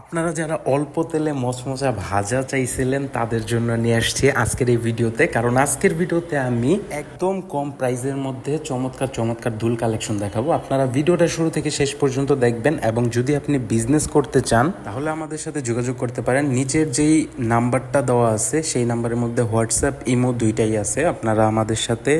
আপনারা যারা অল্প তেলে মচমচা ভাজা চাইছিলেন, তাদের জন্য নিয়ে আসছি আজকের এই ভিডিওতে। কারণ আজকের ভিডিওতে আমি একদম কম প্রাইসের মধ্যে চমৎকার চমৎকার দুল কালেকশন দেখাবো। আপনারা ভিডিওটা শুরু থেকে শেষ পর্যন্ত দেখবেন এবং যদি আপনি বিজনেস করতে চান, তাহলে আমাদের সাথে যোগাযোগ করতে পারেন। নিচের যেই নাম্বারটা দেওয়া আছে, সেই নাম্বারের মধ্যে হোয়াটসঅ্যাপ ইমো দুইটাই আছে। আপনারা আমাদের সাথে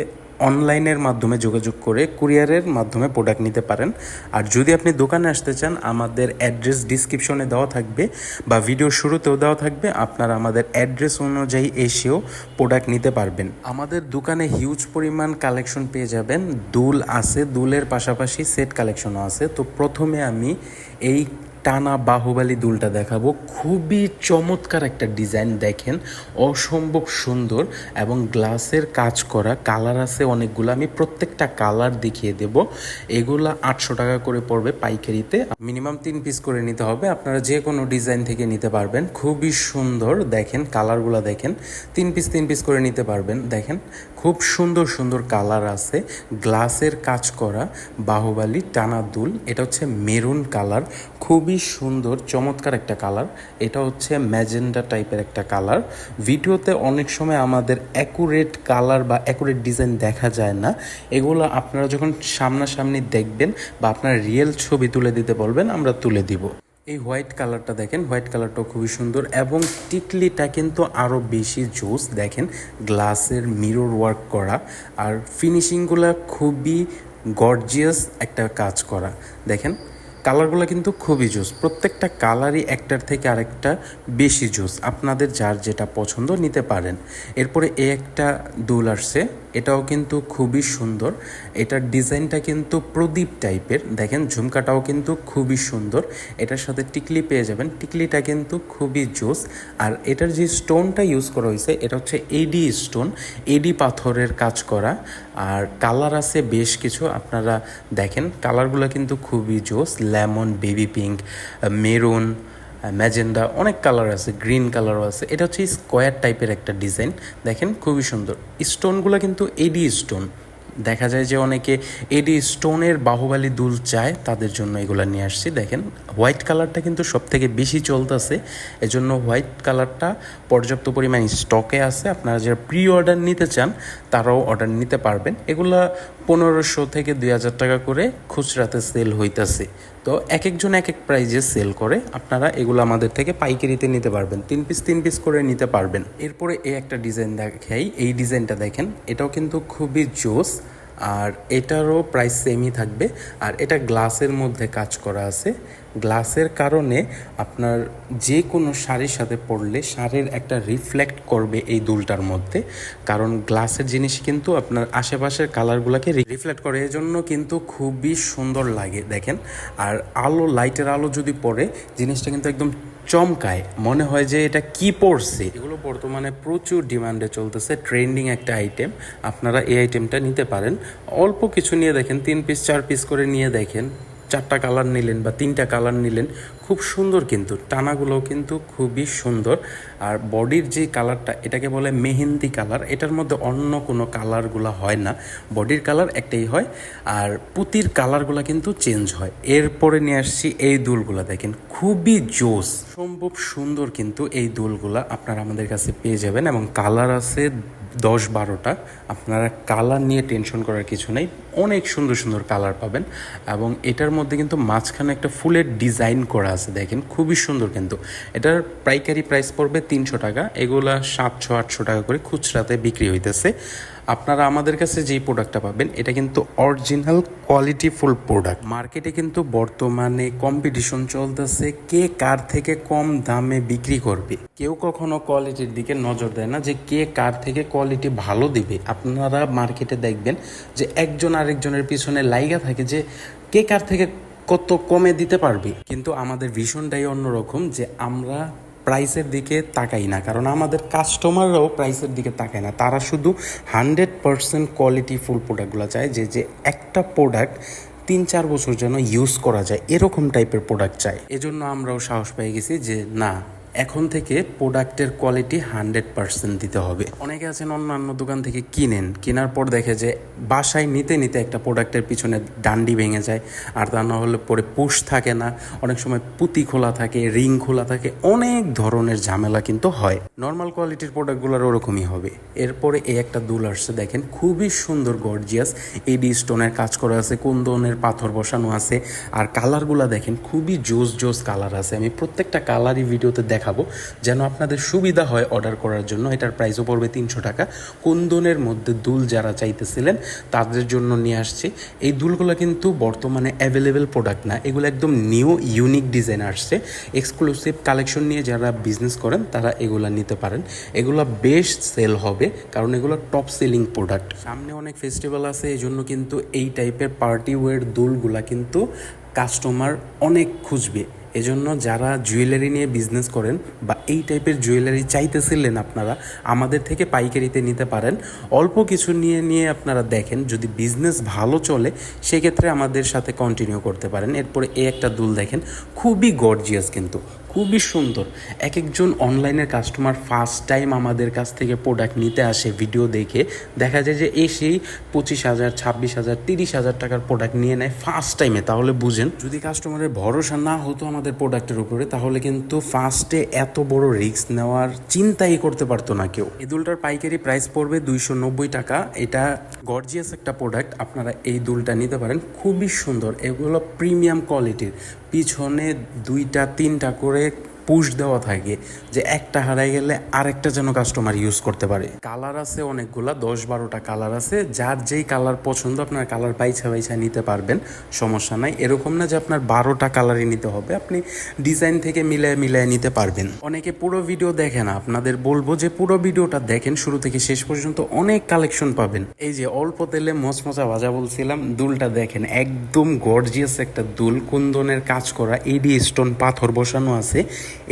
অনলাইনের মাধ্যমে যোগাযোগ করে কুরিয়ারের মাধ্যমে প্রোডাক্ট নিতে পারেন। আর যদি আপনি দোকানে আসতে চান, আমাদের অ্যাড্রেস ডিসক্রিপশনে দেওয়া থাকবে বা ভিডিও শুরুতেও দেওয়া থাকবে। আপনারা আমাদের অ্যাড্রেস অনুযায়ী এসেও প্রোডাক্ট নিতে পারবেন। আমাদের দোকানে হিউজ পরিমাণ কালেকশন পেয়ে যাবেন। দুল আছে, দুলের পাশাপাশি সেট কালেকশনও আছে। তো প্রথমে আমি এই টানা বাহুবালি দুলটা দেখাবো। খুবই চমৎকার একটা ডিজাইন দেখেন, অসম্ভব সুন্দর এবং গ্লাসের কাজ করা, কালার আছে অনেকগুলো, আমি প্রত্যেকটা কালার দেখিয়ে দেব। এগুলো আটশো টাকা করে পড়বে পাইকারিতে, মিনিমাম তিন পিস করে নিতে হবে, আপনারা যে কোনো ডিজাইন থেকে নিতে পারবেন। খুবই সুন্দর, দেখেন, কালারগুলো দেখেন, তিন পিস তিন পিস করে নিতে পারবেন, দেখেন খুব সুন্দর সুন্দর কালার আছে। গ্লাসের কাজ করা বাহুবালি টানা দুল। এটা হচ্ছে মেরুন কালার। খুবই সুন্দর, চমৎকার একটা কালার। এটা হচ্ছে ম্যাজেন্ডা টাইপের একটা কালার। ভিডিওতে অনেক সময় আমাদের অ্যাকুরেট কালার বা অ্যাকুরেট ডিজাইন দেখা যায় না। এগুলো আপনারা যখন সামনাসামনি দেখবেন বা আপনার রিয়েল ছবি তুলে দিতে বলবেন, আমরা তুলে দিব। এই হোয়াইট কালারটা দেখেন, হোয়াইট কালারটাও খুবই সুন্দর এবং টিকলিটা কিন্তু আরও বেশি জোস। দেখেন, গ্লাসের মিরর ওয়ার্ক করা আর ফিনিশিংগুলো খুবই গর্জিয়াস একটা কাজ করা। দেখেন, কালারগুলো কিন্তু খুবই জোস। প্রত্যেকটা কালারই একটার থেকে আরেকটা বেশি জোস। আপনাদের যার যেটা পছন্দ নিতে পারেন। এরপরে এ একটা দুল আসছে। এটাও কিন্তু খুবই সুন্দর। এটার ডিজাইনটা কিন্তু প্রদীপ টাইপের। দেখেন, ঝুমকাটাও কিন্তু খুবই সুন্দর। এটার সাথে টিকলি পেয়ে যাবেন। টিকলিটা কিন্তু খুবই জোস। আর এটার যে স্টোনটা ইউজ করা হয়েছে, এটা হচ্ছে এডি স্টোন। এডি পাথরের কাজ করা। আর কালার আছে বেশ কিছু। আপনারা দেখেন, কালারগুলো কিন্তু খুবই জোস। Lemon, baby pink, maroon magenta, অনেক কালার আছে গ্রিন কালারও আছে। এটা হচ্ছে স্কোয়ার টাইপের একটা ডিজাইন দেখেন, খুবই সুন্দর। স্টোনগুলো কিন্তু এডি স্টোন দেখা যায় যে অনেকে এডি স্টোনের বাহুবালি দুল চায়, তাদের জন্য এগুলো নিয়ে আসছি। দেখেন হোয়াইট কালারটা কিন্তু সব থেকে বেশি চলতেছে। এজন্য হোয়াইট কালারটা পর্যাপ্ত পরিমাণ স্টকে আছে। আপনারা যারা প্রি অর্ডার নিতে চান, তারাও অর্ডার নিতে পারবেন। এগুলা পনেরোশো থেকে দুই হাজার টাকা করে খুচরাতে সেল হইতাছে। তো এক একজন এক এক প্রাইজে সেল করে। আপনারা এগুলো আমাদের থেকে পাইকারিতে নিতে পারবেন। তিন পিস তিন পিস করে নিতে পারবেন। এরপরে এই একটা ডিজাইন দেখাই। এই ডিজাইনটা দেখেন, এটাও কিন্তু খুবই জোস। আর এটারও প্রাইস সেমই থাকবে। আর এটা গ্লাসের মধ্যে কাজ করা আছে। গ্লাসের কারণে আপনার যে কোনো শাড়ির সাথে পরলে শাড়ির একটা রিফ্লেক্ট করবে এই দুলটার মধ্যে। কারণ গ্লাসের জিনিস কিন্তু আপনার আশেপাশের কালারগুলোকে রিফ্লেক্ট করে। এজন্য কিন্তু খুবই সুন্দর লাগে, দেখেন। আর আলো, লাইটের আলো যদি পড়ে, জিনিসটা কিন্তু একদম চমকায়। মনে হয় যে এটা কি পড়ছে? এগুলো বর্তমানে প্রচুর ডিমান্ডে চলতেছে, ট্রেন্ডিং একটা আইটেম আপনারা এই আইটেমটা নিতে পারেন। অল্প কিছু নিয়ে দেখেন, তিন পিস চার পিস করে নিয়ে দেখেন। চারটা কালার নিলেন বা তিনটা কালার নিলেন, খুব সুন্দর কিন্তু, টানাগুলোও কিন্তু খুবই সুন্দর। আর বডির যে কালারটা এটাকে বলে মেহেন্দি কালার এটার মধ্যে অন্য কোনো কালারগুলো হয় না। বডির কালার একটাই হয়, আর পুতির কালারগুলো কিন্তু চেঞ্জ হয়। এরপরে নিয়ে আসছি এই দুলগুলো, দেখেন, খুবই জোস। সম্ভব সুন্দর কিন্তু এই দুলগুলা আপনারা আমাদের কাছে পেয়ে যাবেন এবং কালার আছে দশ বারোটা, আপনারা কালার নিয়ে টেনশন করার কিছু নেই, অনেক সুন্দর সুন্দর কালার পাবেন এবং এটার মধ্যে কিন্তু মাঝখানে একটা ফুলের ডিজাইন করা আছে, দেখেন খুবই সুন্দর কিন্তু। এটার পাইকারি প্রাইস পড়বে তিনশো টাকা, এগুলা সাতশো, আটশো টাকা করে খুচরাতে বিক্রি হইতেছে। আপনারা আমাদের কাছে যেই প্রোডাক্টটা পাবেন, এটা কিন্তু অরিজিনাল কোয়ালিটি ফুল প্রোডাক্ট মার্কেটে কিন্তু বর্তমানে কম্পিটিশন চলতেছে, কে কার থেকে কম দামে বিক্রি করবে। কেউ কখনো কোয়ালিটির দিকে নজর দেয় না যে কে কার থেকে কোয়ালিটি ভালো দিবে। আপনারা মার্কেটে দেখবেন যে একজন আরেকজনের পিছনে লাইগা থাকে যে কে কার থেকে কত কমে দিতে পারবে। কিন্তু আমাদের ভীষণটাই অন্যরকম যে আমরা প্রাইসের দিকে তাকাই না, কারণ আমাদের কাস্টমাররাও প্রাইসের দিকে তাকায় না। তারা শুধু হান্ড্রেড পারসেন্ট কোয়ালিটি ফুল প্রোডাক্টগুলো চায়, যে যে একটা প্রোডাক্ট তিন চার বছর যেন ইউজ করা যায়, এরকম টাইপের প্রোডাক্ট চাই এজন্য আমরাও সাহস পেয়ে গেছি যে, না এখন থেকে প্রোডাক্টের কোয়ালিটি হান্ড্রেড পার্সেন্ট দিতে হবে। অনেকে আছেন অন্যান্য দোকান থেকে কিনেন, কেনার পর দেখে যে বাসায় নিতে নিতে একটা প্রোডাক্টের পিছনে ডান্ডি ভেঙে যায়, আর তা না হলে পরে পুশ থাকে না। অনেক সময় পুঁতি খোলা থাকে, রিং খোলা থাকে, অনেক ধরনের ঝামেলা কিন্তু হয়। নর্মাল কোয়ালিটির প্রোডাক্টগুলোর ওরকমই হবে। এরপরে এই একটা দুল আসছে, দেখেন খুবই সুন্দর, গর্জিয়াস। এডি স্টোনের কাজ করা আছে, কোন ধরনের পাথর বসানো আছে, আর কালারগুলো দেখেন খুবই জোস জোস কালার আছে। আমি প্রত্যেকটা কালারই ভিডিওতে দেখাবো, যেন আপনাদের সুবিধা হয় অর্ডার করার জন্য। এটার প্রাইসও পড়বে তিনশো টাকা। কুন্দনের মধ্যে দুল যারা চাইতেছিলেন, তাদের জন্য নিয়ে আসছে। এই দুলগুলো কিন্তু বর্তমানে অ্যাভেলেবেল প্রোডাক্ট না। এগুলো একদম নিউ ইউনিক ডিজাইন আসছে। এক্সক্লুসিভ কালেকশন নিয়ে যারা বিজনেস করেন, তারা এগুলো নিতে পারেন। এগুলো বেস্ট সেল হবে, কারণ এগুলো টপ সেলিং প্রোডাক্ট সামনে অনেক ফেস্টিভ্যাল আছে এই জন্য কিন্তু এই টাইপের পার্টি ওয়ের দুলগুলা কিন্তু কাস্টমার অনেক খুঁজবে। এজন্য যারা জুয়েলারি নিয়ে বিজনেস করেন বা এই টাইপের জুয়েলারি চাইতেছিলেন আপনারা, আমাদের থেকে পাইকারিতে নিতে পারেন। অল্প কিছু নিয়ে নিয়ে আপনারা দেখেন, যদি বিজনেস ভালো চলে, সেক্ষেত্রে আমাদের সাথে কন্টিনিউ করতে পারেন। এরপরে এ একটা দুল দেখেন, খুবই গর্জিয়াস কিন্তু। খুবই সুন্দর। এক একজন অনলাইনের কাস্টমার ফার্স্ট টাইম আমাদের কাছ থেকে প্রোডাক্ট নিতে আসে ভিডিও দেখে। দেখা যায় যে এসেই পঁচিশ হাজার, ছাব্বিশ হাজার, তিরিশ হাজার টাকার প্রোডাক্ট নিয়ে নেয় ফার্স্ট টাইমে তাহলে বুঝেন, যদি কাস্টমারের ভরসা না হতো আমাদের প্রোডাক্টের উপরে, তাহলে কিন্তু ফার্স্টে এত বড় রিস্ক নেওয়ার চিন্তাই করতে পারতো না কেউ। এই দুলটার পাইকারি প্রাইস পড়বে দুইশো নব্বই টাকা। এটা গর্জিয়াস একটা প্রোডাক্ট আপনারা এই দুলটা নিতে পারেন। খুবই সুন্দর। এগুলো প্রিমিয়াম কোয়ালিটির পিছনে দুইটা তিনটা করে পুশ দেওয়া থাকে যে একটা হারাই গেলে আরেকটা যেন কাস্টমার ইউজ করতে পারে। কালার আছে অনেকগুলা, দশ বারোটা কালার আছে। যার যেই কালার পছন্দ আপনার কালার বাইছা বাইছা নিতে পারবেন, সমস্যা নাই। এরকম না যে আপনার বারোটা কালারই নিতে হবে, আপনি ডিজাইন থেকে মিলায় মিলায় নিতে পারবেন। অনেকে পুরো ভিডিও দেখে না, আপনাদের বলব যে পুরো ভিডিওটা দেখেন, শুরু থেকে শেষ পর্যন্ত অনেক কালেকশন পাবেন। এই যে অল্প তেলে মচমচা ভাজা বলছিলাম, দুলটা দেখেন, একদম গর্জিয়াস একটা দুল। কুন্দনের কাজ করা, এডি স্টোন পাথর বসানো আছে।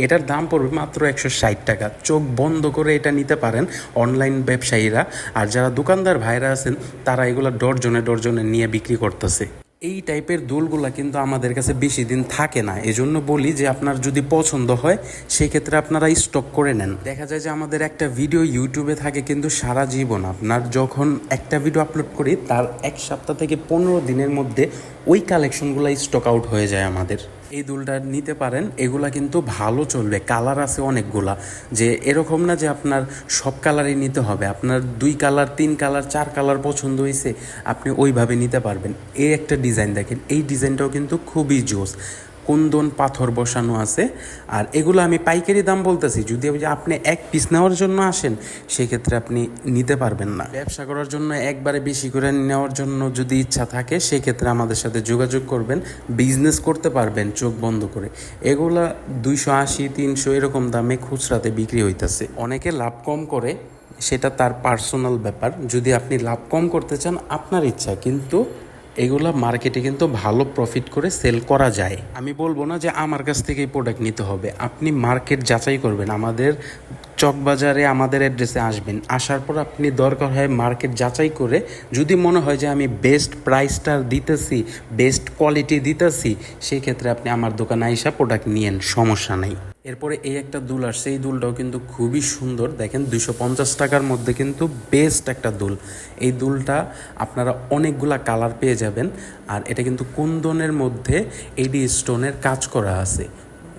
এটার দাম পড়বে মাত্র একশো ষাট টাকা। চোখ বন্ধ করে এটা নিতে পারেন অনলাইন ব্যবসায়ীরা। আর যারা দোকানদার ভাইরা আছেন, তারা এগুলো ডরজনে ডরজনে নিয়ে বিক্রি করতেছে। এই টাইপের দুলগুলা কিন্তু আমাদের কাছে বেশি দিন থাকে না। এজন্য বলি যে আপনার যদি পছন্দ হয়, সেক্ষেত্রে আপনারা স্টক করে নেন। দেখা যায় যে আমাদের একটা ভিডিও ইউটিউবে থাকে কিন্তু সারা জীবন। আপনার যখন একটা ভিডিও আপলোড করি, তার এক সপ্তাহ থেকে পনেরো দিনের মধ্যে ওই কালেকশনগুলাই স্টক আউট হয়ে যায় আমাদের। এই দুলটা নিতে পারেন, এগুলা কিন্তু ভালো চলবে। কালার আছে অনেকগুলা। যে এরকম না যে আপনার সব কালারই নিতে হবে। আপনার দুই কালার তিন কালার চার কালার পছন্দ হয়েছে আপনি ওইভাবে নিতে পারবেন। এই একটা ডিজাইন দেখেন, এই ডিজাইনটাও কিন্তু খুবই জোস। কুন্দন পাথর বসানো আছে। আর এগুলো আমি পাইকারি দাম বলতেছি, যদি আপনি এক পিস নেওয়ার জন্য আসেন, সেক্ষেত্রে আপনি নিতে পারবেন না। ব্যবসা করার জন্য একবারে বেশি করে নেওয়ার জন্য যদি ইচ্ছা থাকে, সেক্ষেত্রে আমাদের সাথে যোগাযোগ করবেন বিজনেস করতে পারবেন চোখ বন্ধ করে। এগুলা দুইশো আশি, তিনশো এরকম দামে খুচরাতে বিক্রি হইতেছে। অনেকে লাভ কম করে, সেটা তার পার্সোনাল ব্যাপার। যদি আপনি লাভ কম করতে চান, আপনার ইচ্ছা, কিন্তু এগুলা মার্কেটে কিন্তু ভালো প্রফিট করে সেল করা যায়। আমি বলব না যে আমার কাছ থেকে এই প্রোডাক্ট নিতে হবে। আপনি মার্কেট যাচাই করবেন, আমাদের চকবাজারে আমাদের অ্যাড্রেসে আসবেন। আসার পর আপনি দরকার হয় মার্কেট যাচাই করে, যদি মনে হয় যে আমি বেস্ট প্রাইসটা দিতেছি বেস্ট কোয়ালিটি দিতেছি সেই ক্ষেত্রে আপনি আমার দোকানে আইসা প্রোডাক্ট নিয়েন, সমস্যা নাই। এরপরে এই একটা দুল আসছে। এই দুলটাও কিন্তু খুবই সুন্দর। দেখেন, দুইশো পঞ্চাশ টাকার মধ্যে কিন্তু বেস্ট একটা দুল। এই দুলটা আপনারা অনেকগুলা কালার পেয়ে যাবেন। আর এটা কিন্তু কুন্দনের মধ্যে এডি স্টোনের কাজ করা আছে।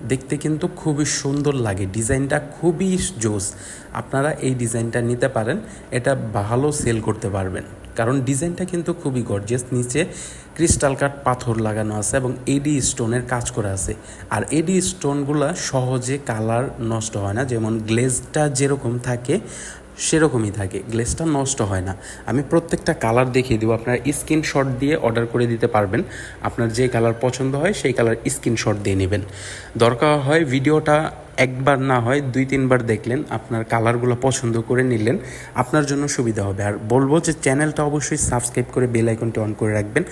দেখতে কিন্তু খুবই সুন্দর লাগে। ডিজাইনটা খুবই জোস। আপনারা এই ডিজাইনটা নিতে পারেন। এটা ভালো সেল করতে পারবেন। কারণ ডিজাইনটা কিন্তু খুবই গর্জিয়াস নিচে ক্রিস্টাল কাট পাথর লাগানো আছে এবং এডি স্টোনের কাজ করা আছে। আর এডি স্টোনগুলো সহজে কালার নষ্ট হয় না, যেমন গ্লেজটা যেরকম থাকে, সেরকমই থাকে। গ্লেসটা নষ্ট হয় না। আমি প্রত্যেকটা কালার দেখিয়ে দেবো, আপনার স্ক্রিনশট দিয়ে অর্ডার করে দিতে পারবেন। আপনার যে কালার পছন্দ হয়, সেই কালার স্ক্রিনশট দিয়ে নেবেন। দরকার হয় ভিডিওটা একবার না হয় দুই, তিনবার দেখলেন আপনার কালারগুলো পছন্দ করে নিলেন, আপনার জন্য সুবিধা হবে। আর বলব যে চ্যানেলটা অবশ্যই সাবস্ক্রাইব করে বেল আইকনটি অন করে রাখবেন।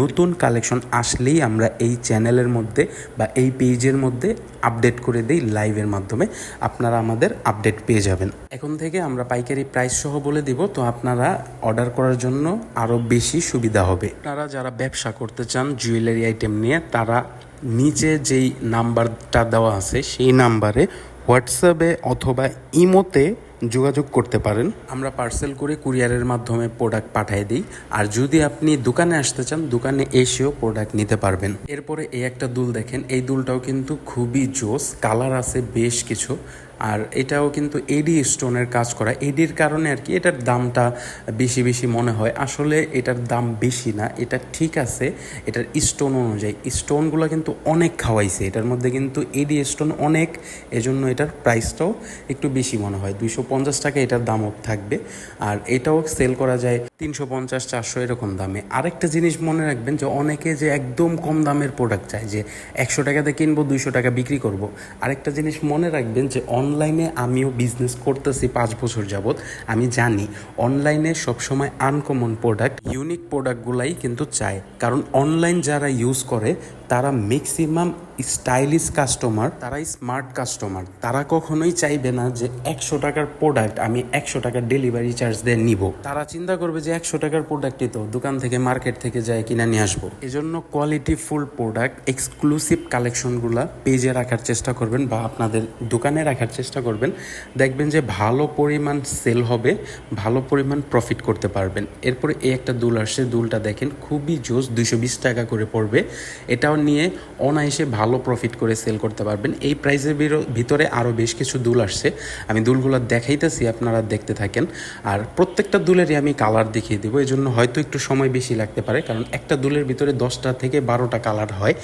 নতুন কালেকশন আসলেই আমরা এই চ্যানেলের মধ্যে বা এই পেজের মধ্যে আপডেট করে দিই লাইভের মাধ্যমে। আপনারা আমাদের আপডেট পেয়ে যাবেন। এখন থেকে আমরা পাইকারি প্রাইস সহ বলে দিব, তো আপনারা অর্ডার করার জন্য আরও বেশি সুবিধা হবে। আপনারা যারা ব্যবসা করতে চান, জুয়েলারি আইটেম নিয়ে, তারা নিচে যেই নাম্বারটা দেওয়া আছে, সেই নাম্বারে হোয়াটসঅ্যাপে অথবা ইমোতে যোগাযোগ করতে পারেন। আমরা পার্সেল করে কুরিয়ারের মাধ্যমে প্রোডাক্ট পাঠিয়ে দিই। আর যদি আপনি দোকানে আসতে চান, দোকানে এসেও প্রোডাক্ট নিতে পারবেন। এরপরে এই একটা দুল দেখেন। এই দুলটাও কিন্তু খুবই জোস, কালার আছে বেশ কিছু। আর এটাও কিন্তু এডি স্টোনের কাজ করা। এডির কারণে আর কি এটার দামটা বেশি বেশি মনে হয়। আসলে এটার দাম বেশি না, এটা ঠিক আছে। এটার স্টোন অনুযায়ী। স্টোনগুলো কিন্তু অনেক খাওয়াইছে। এটার মধ্যে কিন্তু এডি স্টোন অনেক, এজন্য এটার প্রাইসটাও একটু বেশি মনে হয়। দুইশো পঞ্চাশ টাকা এটার দামও থাকবে। আর এটাও সেল করা যায় তিনশো পঞ্চাশ, চারশো এরকম দামে। আরেকটা জিনিস মনে রাখবেন যে অনেকে যে একদম কম দামের প্রোডাক্ট চায় যে একশো টাকাতে কিনবো, দুইশো টাকা বিক্রি করব। আরেকটা জিনিস মনে রাখবেন যে অনলাইনে আমিও বিজনেস করতেছি পাঁচ বছর যাবৎ। আমি জানি, অনলাইনে সবসময় আনকমন প্রোডাক্ট ইউনিক প্রোডাক্টগুলাই কিন্তু চায় কারণ অনলাইন যারা ইউজ করে তারা ম্যাক্সিমাম স্টাইলিশ কাস্টমার তারাই স্মার্ট কাস্টমার তারা কখনোই চাইবে না যে একশো টাকার প্রোডাক্ট আমি একশো টাকার ডেলিভারি চার্জ দিয়ে নিব। তারা চিন্তা করবে যে একশো টাকার প্রোডাক্টই তো, দোকান থেকে মার্কেট থেকে যায় কিনা নিয়ে আসব। এজন্য কোয়ালিটি ফুল প্রোডাক্ট এক্সক্লুসিভ কালেকশনগুলো পেজে রাখার চেষ্টা করবেন বা আপনাদের দোকানে রাখার চেষ্টা করবেন। দেখবেন যে ভালো পরিমাণ সেল হবে, ভালো পরিমাণ প্রফিট করতে পারবেন। এরপরে এই একটা দুল আসছে, দুলটা দেখেন খুবই জোস, দুইশো বিশ টাকা করে পড়বে। এটাও নিয়ে অনায়াসে ভালো প্রফিট করে সেল করতে পারবেন। এই প্রাইসের ভিতরে আরও বেশ কিছু দুল আসছে। আমি দুলগুলো দেখাইতেছি, আপনারা দেখতে থাকেন। আর প্রত্যেকটা দুলেরই আমি কালার দেখিয়ে দেবো। এই জন্য হয়তো একটু সময় বেশি লাগতে পারে, কারণ একটা দুলের ভিতরে দশটা থেকে বারোটা কালার হয়।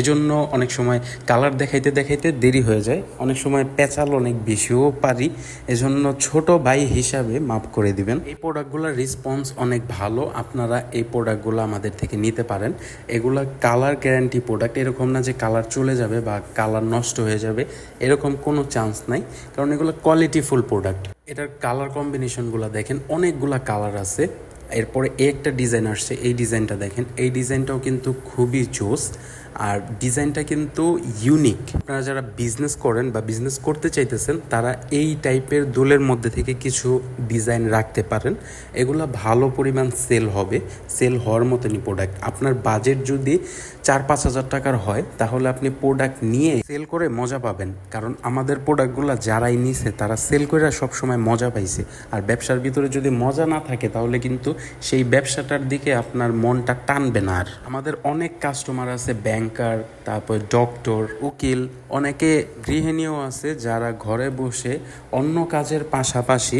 এজন্য অনেক সময় কালার দেখাইতে দেখাইতে দেরি হয়ে যায়। অনেক সময় পেঁচাল অনেক বেশিও পারি। এজন্য ছোট ভাই হিসাবে মাপ করে দিবেন। এই প্রোডাক্টগুলোর রেসপন্স অনেক ভালো। আপনারা এই প্রোডাক্টগুলো আমাদের থেকে নিতে পারেন। এগুলো কালার গ্যারান্টি প্রোডাক্ট এরকম না যে কালার চলে যাবে বা কালার নষ্ট হয়ে যাবে, এরকম কোনো চান্স নাই। কারণ এগুলো কোয়ালিটিফুল প্রোডাক্ট এটার কালার কম্বিনেশনগুলো দেখেন, অনেকগুলা কালার আছে। এরপরে একটা ডিজাইন আসছে, এই ডিজাইনটা দেখেন। এই ডিজাইনটাও কিন্তু খুবই জোস। আর ডিজাইনটা কিন্তু ইউনিক আপনারা যারা বিজনেস করেন বা বিজনেস করতে চাইতেছেন, তারা এই টাইপের দোলের মধ্যে থেকে কিছু ডিজাইন রাখতে পারেন। এগুলো ভালো পরিমাণ সেল হবে সেল হওয়ার মতনই প্রোডাক্ট আপনার বাজেট যদি চার পাঁচ হাজার টাকার হয়, তাহলে আপনি প্রোডাক্ট নিয়ে সেল করে মজা পাবেন। কারণ আমাদের প্রোডাক্টগুলো যারাই নিছে, তারা সেল করে সবসময় মজা পাইছে। আর ব্যবসার ভিতরে যদি মজা না থাকে, তাহলে কিন্তু সেই ব্যবসাটার দিকে আপনার মনটা টানবে না আর। আমাদের অনেক কাস্টমার আছে ব্যাংকার তারপর ডক্টর উকিল অনেকে গৃহিণীও আছে যারা ঘরে বসে অন্য কাজের পাশাপাশি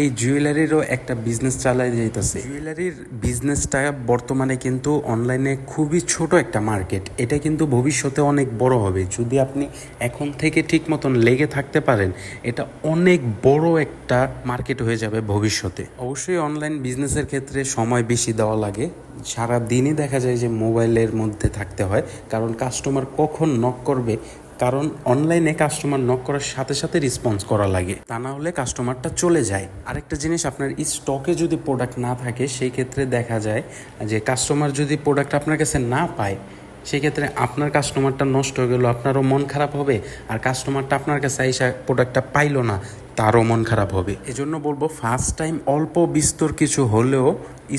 এই জুয়েলারিরও একটা বিজনেস চালাই যাইতেছে। জুয়েলারির বিজনেসটা বর্তমানে কিন্তু অনলাইনে খুবই ছোট একটা মার্কেট এটা কিন্তু ভবিষ্যতে অনেক বড় হবে। যদি আপনি এখন থেকে ঠিক মতন লেগে থাকতে পারেন, এটা অনেক বড় একটা মার্কেট হয়ে যাবে ভবিষ্যতে। অবশ্যই অনলাইন বিজনেসের ক্ষেত্রে সময় বেশি দেওয়া লাগে। সারা দিনই দেখা যায় যে মোবাইলের মধ্যে থাকতে হয়, কারণ কাস্টমার কখন নক করবে কারণ অনলাইনে কাস্টমার নক করার সাথে সাথে রেসপন্স করা লাগে। তা না হলে কাস্টমারটা চলে যায়। আরেকটা জিনিস, আপনার স্টকে যদি প্রোডাক্ট না থাকে, সেই ক্ষেত্রে দেখা যায় যে কাস্টমার যদি প্রোডাক্ট আপনার কাছে না পায় সেক্ষেত্রে আপনার কাস্টমারটা নষ্ট হয়ে গেলো, আপনারও মন খারাপ হবে। আর কাস্টমারটা আপনার কাছে এসে প্রোডাক্টটা পাইলো না, তারও মন খারাপ হবে। এজন্য বলব ফার্স্ট টাইম অল্প বিস্তর কিছু হলেও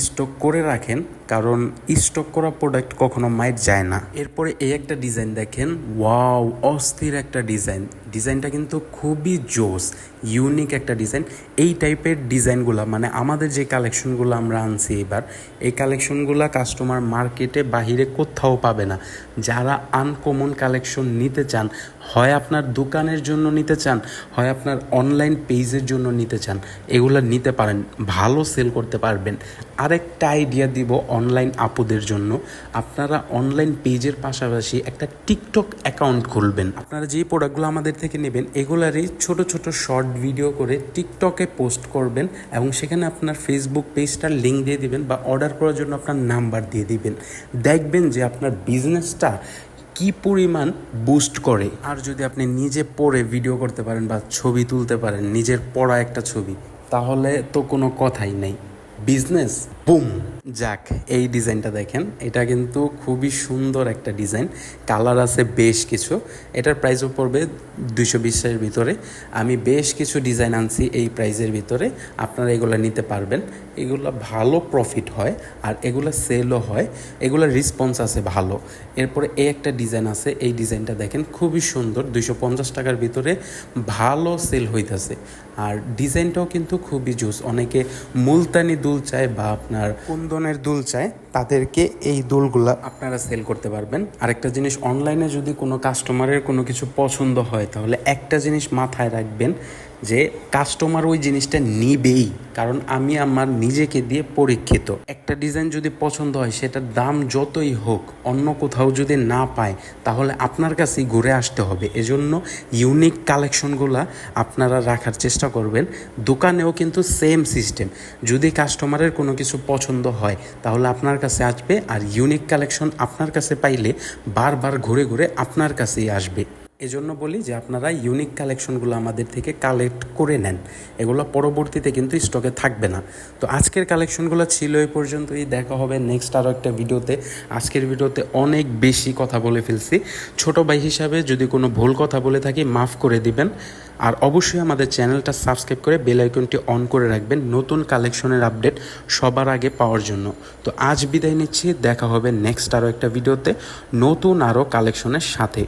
স্টক করে রাখেন, কারণ স্টক করা প্রোডাক্ট কখনো মাইট যায় না। এরপরে এই একটা ডিজাইন দেখেন ওয়াও অস্থির একটা ডিজাইন ডিজাইনটা কিন্তু খুবই জোস ইউনিক একটা ডিজাইন এই টাইপের ডিজাইনগুলো মানে আমাদের যে কালেকশনগুলো আমরা আনছি এবার, এই কালেকশনগুলো কাস্টমার মার্কেটে বাহিরে কোথাও পাবে না। যারা আনকমন কালেকশন নিতে চান, হয় আপনার দোকানের জন্য নিতে চান, হয় আপনার অনলাইন পেজের জন্য নিতে চান, এগুলো নিতে পারেন, ভালো সেল করতে পারবেন। আরেকটা আইডিয়া দিব অনলাইন আপুদের জন্য। আপনারা অনলাইন পেজের পাশাপাশি একটা টিকটক অ্যাকাউন্ট খুলবেন। আপনারা যে প্রোডাক্টগুলো আমাদের থেকে নেবেন, এগুলারই ছোট ছোট শর্ট ভিডিও করে টিকটকে পোস্ট করবেন এবং সেখানে আপনার ফেসবুক পেজটার লিঙ্ক দিয়ে দিবেন বা অর্ডার করার জন্য আপনার নাম্বার দিয়ে দিবেন। দেখবেন যে আপনার বিজনেসটা কি পরিমাণ বুস্ট করে। আর যদি আপনি নিজে পড়ে ভিডিও করতে পারেন বা ছবি তুলতে পারেন, নিজের পড়া একটা ছবি, তাহলে তো কোনো কথাই নেই। Business boom. যাক, এই ডিজাইনটা দেখেন। এটা কিন্তু খুবই সুন্দর একটা ডিজাইন। কালার আছে বেশ কিছু। এটার প্রাইসও পড়বে দুইশো বিশের ভিতরে। আমি বেশ কিছু ডিজাইন আনছি এই প্রাইজের ভিতরে। আপনারা এগুলো নিতে পারবেন। এগুলো ভালো প্রফিট হয় আর এগুলো সেলও হয়। এগুলোর রেসপন্স আছে ভালো। এরপরে এই একটা ডিজাইন আছে। এই ডিজাইনটা দেখেন, খুবই সুন্দর। দুইশো পঞ্চাশ টাকার ভিতরে ভালো সেল হইতেছে। আর ডিজাইনটাও কিন্তু খুবই জুস অনেকে মুলতানি দুল চায় বা আপনার কুন্দনের দুল চায়, তাদেরকে এই দুলগুলো আপনারা সেল করতে পারবেন। আরেকটা জিনিস অনলাইনে যদি কোনো কাস্টমারের কোনো কিছু পছন্দ হয়, তাহলে একটা জিনিস মাথায় রাখবেন যে কাস্টমার ওই জিনিসটা নিবেই, কারণ আমি আমার নিজেকে দিয়ে পরীক্ষিত। একটা ডিজাইন যদি পছন্দ হয়, সেটার দাম যতই হোক, অন্য কোথাও যদি না পায়, তাহলে আপনার কাছেই ঘুরে আসতে হবে। এজন্য ইউনিক কালেকশনগুলা আপনারা রাখার চেষ্টা করবেন। দোকানেও কিন্তু সেম সিস্টেম যদি কাস্টমারের কোনো কিছু পছন্দ হয়, তাহলে আপনার কাছে আসবে, আর ইউনিক কালেকশন আপনার কাছে পাইলে বারবার ঘুরে ঘুরে আপনার কাছেই আসবে। এজন্য বলি যে আপনারা ইউনিক কালেকশনগুলো আমাদের থেকে কালেক্ট করে নেন। এগুলো পরবর্তীতে কিন্তু স্টকে থাকবে না। তো আজকের কালেকশনগুলো ছিল এই পর্যন্তই। দেখা হবে নেক্সট আরও একটা ভিডিওতে আজকের ভিডিওতে অনেক বেশি কথা বলে ফেলছি। ছোট ভাই হিসাবে যদি কোনো ভুল কথা বলে থাকি, মাফ করে দিবেন। আর অবশ্যই আমাদের চ্যানেলটা সাবস্ক্রাইব করে বেল আইকনটি অন করে রাখবেন নতুন কালেকশনের আপডেট সবার আগে পাওয়ার জন্য। তো আজ বিদায় নিচ্ছি। দেখা হবে নেক্সট আরও একটা ভিডিওতে নতুন আরও কালেকশনের সাথে।